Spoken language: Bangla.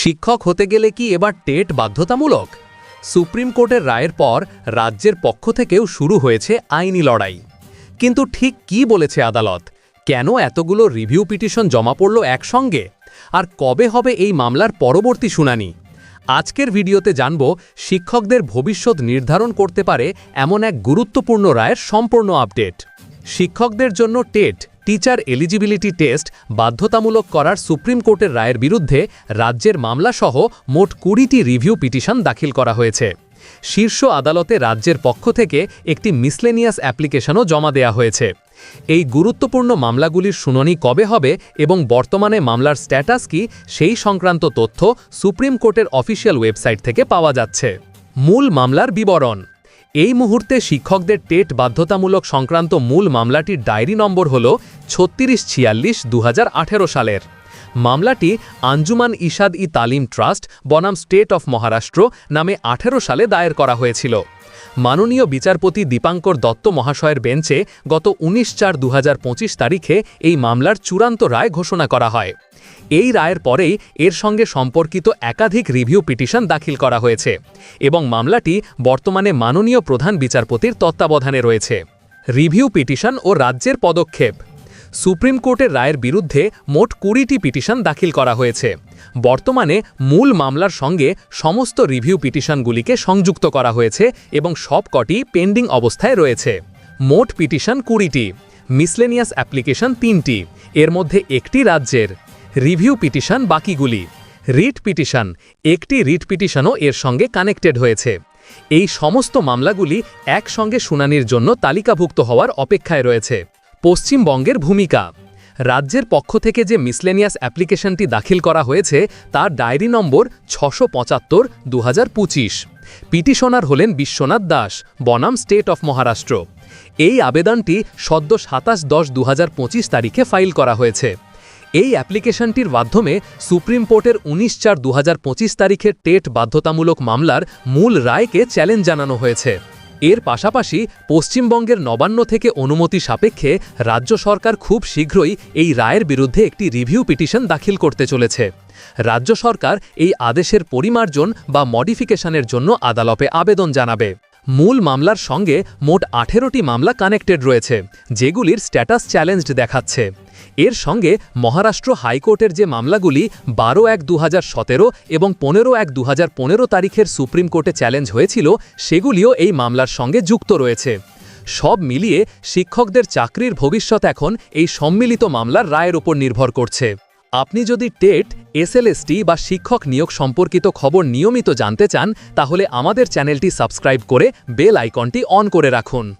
শিক্ষক হতে গেলে কি এবার টেট বাধ্যতামূলক? সুপ্রিম কোর্টের রায়ের পর রাজ্যের পক্ষ থেকেও শুরু হয়েছে আইনি লড়াই। কিন্তু ঠিক কি বলেছে আদালত? কেন এতগুলো রিভিউ পিটিশন জমা পড়ল একসঙ্গে? আর কবে হবে এই মামলার পরবর্তী শুনানি? আজকের ভিডিওতে জানব শিক্ষকদের ভবিষ্যৎ নির্ধারণ করতে পারে এমন এক গুরুত্বপূর্ণ রায়ের সম্পূর্ণ আপডেট। শিক্ষকদের জন্য টেট টিচার এলিজিবিলিটি টেস্ট বাধ্যতামূলক করার সুপ্রিম কোর্টের রায়ের বিরুদ্ধে রাজ্যের মামলাসহ মোট কুড়িটি রিভিউ পিটিশন দাখিল করা হয়েছে। শীর্ষ আদালতে রাজ্যের পক্ষ থেকে একটি মিসলেনিয়াস অ্যাপ্লিকেশনও জমা দেয়া হয়েছে। এই গুরুত্বপূর্ণ মামলাগুলির শুনানি কবে হবে এবং বর্তমানে মামলার স্ট্যাটাস কি সেই সংক্রান্ত তথ্য সুপ্রিম কোর্টের অফিসিয়াল ওয়েবসাইট থেকে পাওয়া যাচ্ছে। মূল মামলার বিবরণ এই মুহূর্তে শিক্ষকদের টেট বাধ্যতামূলক সংক্রান্ত মূল মামলাটির ডায়েরি নম্বর হল ছত্রিশ ছিয়াল্লিশ সালের। মামলাটি আঞ্জুমান ইশাদ ই তালিম ট্রাস্ট, বনাম স্টেট অফ মহারাষ্ট্র নামে আঠেরো সালে দায়ের করা হয়েছিল। মাননীয় বিচারপতি দীপাঙ্কর দত্ত মহাশয়ের বেঞ্চে গত উনিশ চার দু তারিখে এই মামলার চূড়ান্ত রায় ঘোষণা করা হয়। এই রায়ের পরেই এর সঙ্গে সম্পর্কিত একাধিক রিভিউ পিটিশন দাখিল করা হয়েছে এবং মামলাটি বর্তমানে মাননীয় প্রধান বিচারপতির তত্ত্বাবধানে রয়েছে। রিভিউ পিটিশন ও রাজ্যের পদক্ষেপ সুপ্রিম কোর্টের রায়ের বিরুদ্ধে মোট কুড়িটি পিটিশন দাখিল করা হয়েছে। বর্তমানে মূল মামলার সঙ্গে সমস্ত রিভিউ পিটিশনগুলিকে সংযুক্ত করা হয়েছে এবং সবকটি পেন্ডিং অবস্থায় রয়েছে। মোট পিটিশন কুড়িটি, মিসলেনিয়াস অ্যাপ্লিকেশন তিনটি, এর মধ্যে একটি রাজ্যের। রিভিউ পিটিশন বাকিগুলি, রিট পিটিশন, একটি রিট পিটিশনও এর সঙ্গে কানেক্টেড হয়েছে। এই সমস্ত মামলাগুলি একসঙ্গে শুনানির জন্য তালিকাভুক্ত হওয়ার অপেক্ষায় রয়েছে। পশ্চিমবঙ্গের ভূমিকা। রাজ্যের পক্ষ থেকে যে মিসলেনিয়াস অ্যাপ্লিকেশনটি দাখিল করা হয়েছে, তার ডায়েরি নম্বর ছশো পঁচাত্তর দু পিটিশনার হলেন বিশ্বনাথ দাস, বনাম স্টেট অফ মহারাষ্ট্র। এই আবেদনটি সদ্য সাতাশ দশ দু তারিখে ফাইল করা হয়েছে। এই অ্যাপ্লিকেশনটির মাধ্যমে সুপ্রিম কোর্টের উনিশ চার দু তারিখের টেট বাধ্যতামূলক মামলার মূল রায়কে চ্যালেঞ্জ জানানো হয়েছে। এর পাশাপাশি পশ্চিমবঙ্গের নবান্ন থেকে অনুমতি সাপেক্ষে রাজ্য সরকার খুব শীঘ্রই এই রায়ের বিরুদ্ধে একটি রিভিউ পিটিশন দাখিল করতে চলেছে। রাজ্য সরকার এই আদেশের পরিমার্জন বা মডিফিকেশনের জন্য আদালতে আবেদন জানাবে। মূল মামলার সঙ্গে মোট আঠেরোটি মামলা কানেক্টেড রয়েছে, যেগুলির স্ট্যাটাস চ্যালেঞ্জড দেখাচ্ছে। এর সঙ্গে মহারাষ্ট্র হাইকোর্টের যে মামলাগুলি বারো এক দু এবং পনেরো এক দু তারিখের সুপ্রিম কোর্টে চ্যালেঞ্জ হয়েছিল, সেগুলিও এই মামলার সঙ্গে যুক্ত রয়েছে। সব মিলিয়ে শিক্ষকদের চাকরির ভবিষ্যৎ এখন এই সম্মিলিত মামলার রায়ের ওপর নির্ভর করছে। আপনি যদি টেট, এসএলএসটি বা শিক্ষক নিয়োগ সম্পর্কিত খবর নিয়মিত জানতে চান, তাহলে আমাদের চ্যানেলটি সাবস্ক্রাইব করে বেল আইকনটি অন করে রাখুন।